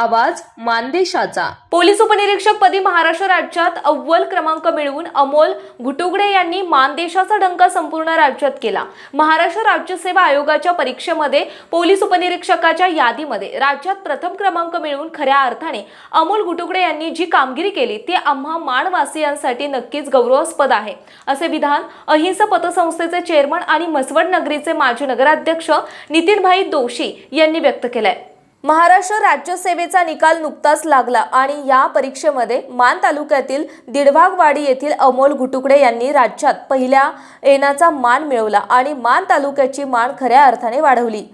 आवाज मानदेशाचा. पोलीस उपनिरीक्षक पदी महाराष्ट्र राज्यात अव्वल क्रमांक मिळवून अमोल घुटुगडे यांनी मानदेशाचा डंका संपूर्ण राज्यात केला. महाराष्ट्र राज्य सेवा आयोगाच्या परीक्षेमध्ये पोलीस उपनिरीक्षकाच्या यादीमध्ये राज्यात प्रथम क्रमांक मिळवून खऱ्या अर्थाने अमोल घुटुगडे यांनी जी कामगिरी केली ती आम्हा माणवासियांसाठी नक्कीच गौरवास्पद आहे. असे विधान अहिंसा पतसंस्थेचे चेअरमन आणि म्हसवड नगरीचे माजी नगराध्यक्ष नितीनभाई दोशी यांनी व्यक्त केलंय. महाराष्ट्र राज्य सेवेचा निकाल नुकताच लागला आणि या परीक्षेमध्ये मान तालुक्यातील दिडभागवाडी येथील अमोल घुटुकडे यांनी राज्यात पहिल्या येण्याचा मान मिळवला आणि मान तालुक्याची मान खऱ्या अर्थाने वाढवली.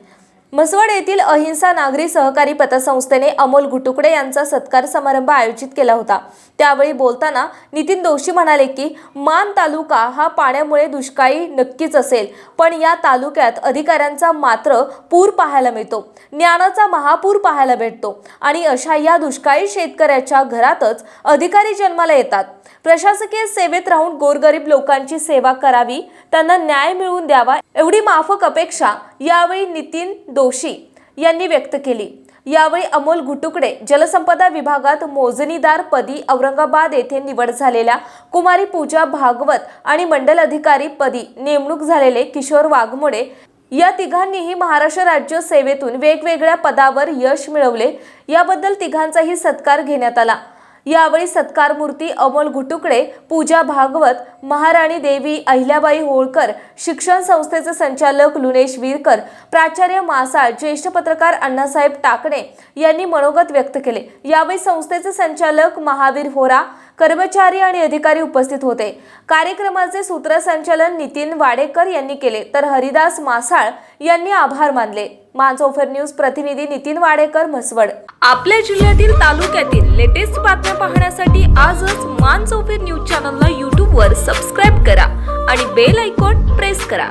म्हसवड येथील अहिंसा नागरी सहकारी पतसंस्थेने अमोल घुटुकडे यांचा सत्कार समारंभ आयोजित केला होता. त्यावेळी बोलताना नितीन दोशी म्हणाले की मान तालुका हा पाण्यामुळे दुष्काळी नक्कीच असेल पण या तालुक्यात अधिकाऱ्यांचा मात्र पूर पाहायला मिळतो. ज्ञानाचा महापूर पाहायला भेटतो आणि अशा या दुष्काळी शेतकऱ्याच्या घरातच अधिकारी जन्माला येतात. प्रशासकीय सेवेत राहून गोरगरीब लोकांची सेवा करावी त्यांना न्याय मिळवून द्यावा एवढी माफक अपेक्षा यावेळी नितीन दोशी यांनी व्यक्त केली. यावेळी अमोल घुटुकडे जलसंपदा विभागात मोजणीदार पदी औरंगाबाद येथे निवड झालेल्या कुमारी पूजा भागवत आणि मंडल अधिकारी पदी नेमणूक झालेले किशोर वाघमोडे या तिघांनीही महाराष्ट्र राज्य सेवेतून वेगवेगळ्या पदावर यश मिळवले. याबद्दल तिघांचाही सत्कार घेण्यात आला. यावेळी सत्कार मूर्ती अमोल घुटुकडे पूजा भागवत महाराणी देवी अहिल्याबाई होळकर शिक्षण संस्थेचे संचालक लुनेश वीरकर प्राचार्य मासाळ ज्येष्ठ पत्रकार अण्णासाहेब टाकणे यांनी मनोगत व्यक्त केले. यावेळी संस्थेचे संचालक महावीर होरा कर्मचारी आणि अधिकारी उपस्थित होते. कार्यक्रमाचे सूत्रसंचालन नितीन वाडेकर यांनी केले तर हरिदास मासाळ यांनी आभार मानले. मानसोफर न्यूज प्रतिनिधी नितीन वाडेकर म्हसवड. आपल्या जिल्ह्यातील तालुक्यातील लेटेस्ट बातम्या पाहण्यासाठी आजच मानसोफर न्यूज चॅनलला यूट्यूबवर सबस्क्राईब करा आणि बेल आयकॉन प्रेस करा.